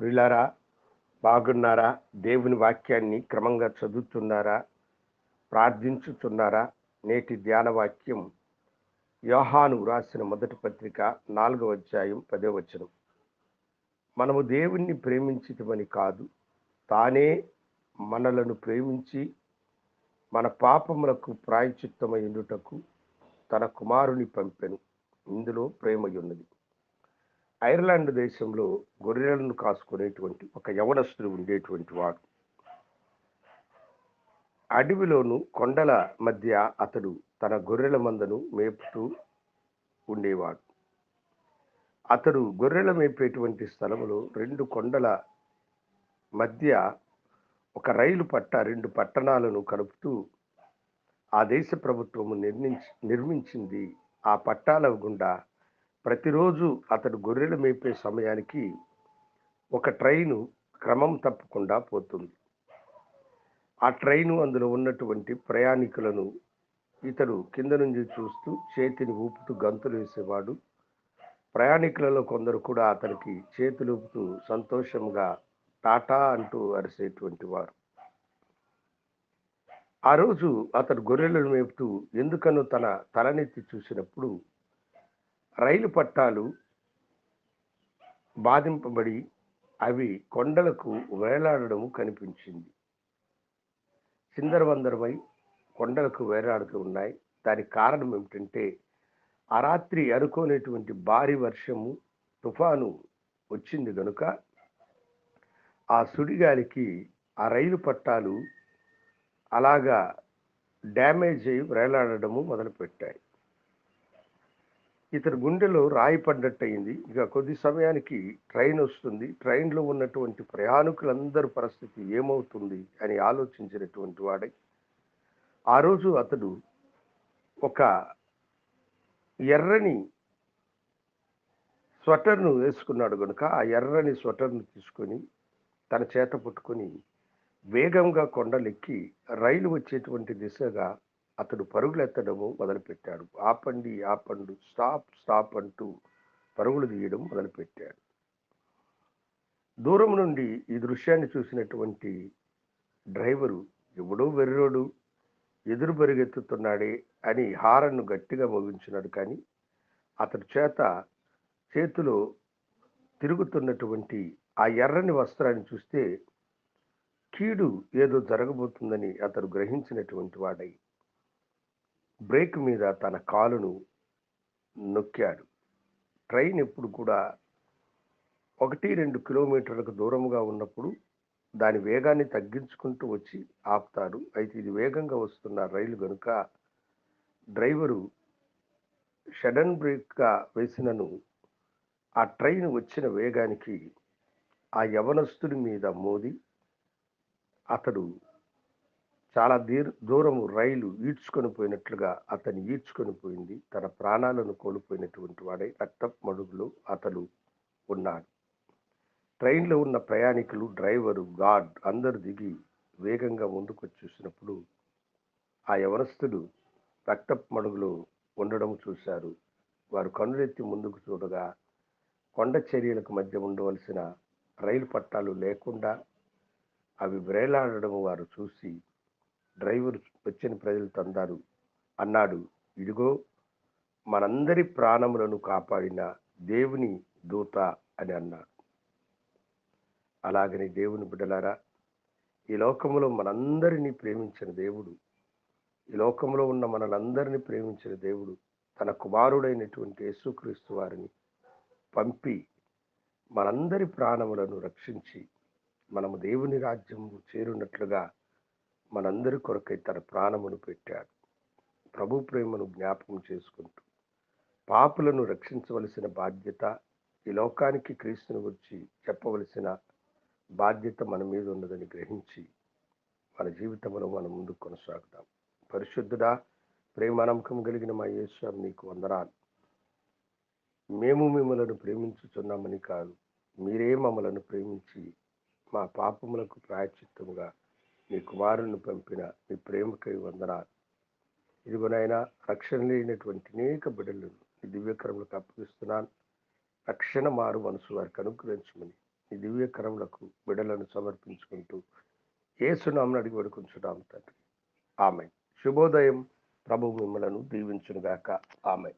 ప్రిలారా బాగున్నారా? దేవుని వాక్యాన్ని క్రమంగా చదువుతున్నారా? ప్రార్థించుతున్నారా? నేటి ధ్యాన వాక్యం యోహాను రాసిన మొదటి పత్రిక నాలుగవ అధ్యాయం పదే వచనం. మనము దేవుణ్ణి ప్రేమించటమని కాదు తానే మనలను ప్రేమించి మన పాపములకు ప్రాయచిత్తమైండుటకు తన కుమారుని పంపెను. ఇందులో ప్రేమయున్నది ఐర్లాండ్ దేశంలో గొర్రెలను కాసుకునేటువంటి ఒక యవనస్తుడు ఉండేటువంటి వాడు. అడవిలోను కొండల మధ్య అతడు తన గొర్రెల మందను మేపుతూ ఉండేవాడు. అతడు గొర్రెల మేపేటువంటి స్థలంలో రెండు కొండల మధ్య ఒక రైలు పట్ట రెండు పట్టణాలను కలుపుతూ ఆ దేశ ప్రభుత్వము నిర్మించి నిర్మించింది. ఆ పట్టాల గుండా ప్రతిరోజు అతడు గొర్రెలు మేపే సమయానికి ఒక ట్రైను క్రమం తప్పకుండా పోతుంది. ఆ ట్రైను అందులో ఉన్నటువంటి ప్రయాణికులను ఇతడు కింద నుంచి చూస్తూ చేతిని ఊపుతూ గంతులు వేసేవాడు. ప్రయాణికులలో కొందరు కూడా అతనికి చేతులు ఊపుతూ సంతోషంగా టాటా అంటూ అరిసేటువంటి వారు. ఆ రోజు అతడు గొర్రెలను మేపుతూ ఎందుకనో తన తలనెత్తి చూసినప్పుడు రైలు పట్టాలు బాధింపబడి అవి కొండలకు వేలాడడం కనిపించింది. చిందరవందరమై కొండలకు వేలాడుతూ ఉన్నాయి. దానికి కారణం ఏమిటంటే ఆ రాత్రి అనుకోనేటువంటి భారీ వర్షము తుఫాను వచ్చింది కనుక ఆ సుడిగాలికి ఆ రైలు పట్టాలు అలాగా డ్యామేజ్ అయి వేలాడడము మొదలుపెట్టాయి. ఇతని గుండెలో రాయి పడ్డట్టయింది. ఇక కొద్ది సమయానికి ట్రైన్ వస్తుంది. ట్రైన్లో ఉన్నటువంటి ప్రయాణికులందరి పరిస్థితి ఏమవుతుంది అని ఆలోచించినటువంటి వాడై ఆ రోజు అతడు ఒక ఎర్రని స్వెటర్ను వేసుకున్నాడు కనుక ఆ ఎర్రని స్వెటర్ను తీసుకొని తన చేత పుట్టుకొని వేగంగా కొండలెక్కి రైలు వచ్చేటువంటి దిశగా అతడు పరుగులెత్తడము మొదలుపెట్టాడు. ఆపండి ఆపండు స్టాప్ స్టాప్ అంటూ పరుగులు తీయడం మొదలుపెట్టాడు. దూరం నుండి ఈ దృశ్యాన్ని చూసినటువంటి డ్రైవరు ఎవడో వెర్రోడు ఎదురు పరుగెత్తుతున్నాడే అని హారన్ను గట్టిగా మోగించినాడు. కానీ అతడి చేత చేతిలో తిరుగుతున్నటువంటి ఆ ఎర్రని వస్త్రాన్ని చూస్తే కీడు ఏదో జరగబోతుందని అతడు గ్రహించినటువంటి వాడై బ్రేక్ మీద తన కాలును నొక్కాడు. ట్రైన్ ఎప్పుడు కూడా ఒకటి రెండు కిలోమీటర్లకు దూరంగా ఉన్నప్పుడు దాని వేగాన్ని తగ్గించుకుంటూ వచ్చి ఆపుతారు అయితే ఇది వేగంగా వస్తున్న రైలు కనుక డ్రైవరు షడన్ బ్రేక్గా వేసినను ఆ ట్రైన్ వచ్చిన వేగానికి ఆ యవనస్తుడి మీద మోది అతడు చాలా దీర్ దూరము రైలు ఈడ్చుకొని పోయినట్లుగా అతన్ని ఈడ్చుకొని పోయింది. తన ప్రాణాలను కోల్పోయినటువంటి వాడే రక్త మడుగులో అతడు ఉన్నాడు. ట్రైన్లో ఉన్న ప్రయాణికులు డ్రైవరు గార్డ్ అందరు దిగి వేగంగా ముందుకు చూసినప్పుడు ఆ యవనస్తుడు రక్త మడుగులో ఉండడం చూశారు. వారు కన్నులెత్తి ముందుకు చూడగా కొండ చర్యలకు మధ్య ఉండవలసిన రైలు పట్టాలు లేకుండా అవి వేలాడడం వారు చూసి డ్రైవర్ వచ్చిన ప్రజలు తందారు. అన్నాడు ఇదిగో మనందరి ప్రాణములను కాపాడిన దేవుని దూత అని అన్నాడు. అలాగని దేవుని బిడ్డలారా ఈ లోకంలో మనందరినీ ప్రేమించిన దేవుడు ఈ లోకంలో ఉన్న మనలందరినీ ప్రేమించిన దేవుడు తన కుమారుడైనటువంటి యేసుక్రీస్తు వారిని పంపి మనందరి ప్రాణములను రక్షించి మనము దేవుని రాజ్యము చేరున్నట్లుగా మనందరి కొరకై తన ప్రాణమును పెట్టాడు. ప్రభు ప్రేమను జ్ఞాపకం చేసుకుంటూ పాపులను రక్షించవలసిన బాధ్యత ఈ లోకానికి క్రీస్తుని గురించి చెప్పవలసిన బాధ్యత మన మీద ఉన్నదని గ్రహించి మన జీవితంలో మనం ముందుకు కొనసాగుతాం. పరిశుద్ధుడా ప్రేమ నమ్మకం కలిగిన మా యేసు నీకు వందనాలు. మేము మిమ్మలను ప్రేమించుచున్నామని కాదు మీరే మమ్మలను ప్రేమించి మా పాపములకు ప్రాయచిత్తముగా మీ కుమారుని పంపిన నీ ప్రేమకై వందనాలు. ఇదిగోనైనా రక్షణ లేనటువంటి అనేక బిడ్డలను నీ దివ్యకరములకు అప్పగిస్తున్నాను. రక్షణ మారు మనసు వారికి అనుగ్రహించమని నీ దివ్యకరములకు బిడ్డలను సమర్పించుకుంటూ ఏసునామని అడిగి పడుకుంటున్నాం తండ్రి. ఆమె శుభోదయం. ప్రభు మిమ్మలను దీవించునుగాక. ఆమె